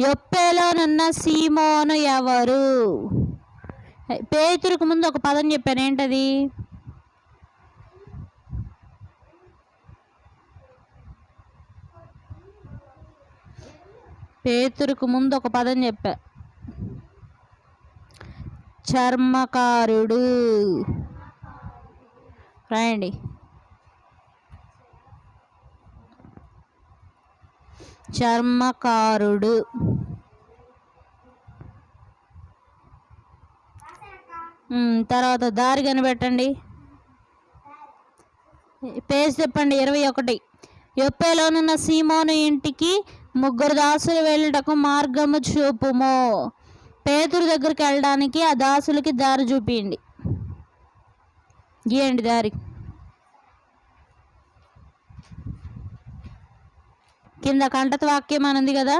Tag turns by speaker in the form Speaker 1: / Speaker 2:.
Speaker 1: యొప్పేలోనున్న సీమోను ఎవరు? పేతురుకు ముందు ఒక పదం చెప్పాను. ఏంటది? పేతురుకు ముందు ఒక పదం చెప్పా. చర్మకారుడు. రాయండి. చర్మకారుడు. తర్వాత దారి కనిపెట్టండి. పేజ్ చెప్పండి ఇరవై ఒకటి. యొప్పేలోనున్న సీమోను ఇంటికి ముగ్గురు దాసులు వెళ్ళటకు మార్గము చూపుము. పేతురు దగ్గరికి వెళ్ళడానికి ఆ దాసులకి దారి చూపియండి. గీయండి దారి. కింద కంటత వాక్యం అని ఉంది కదా?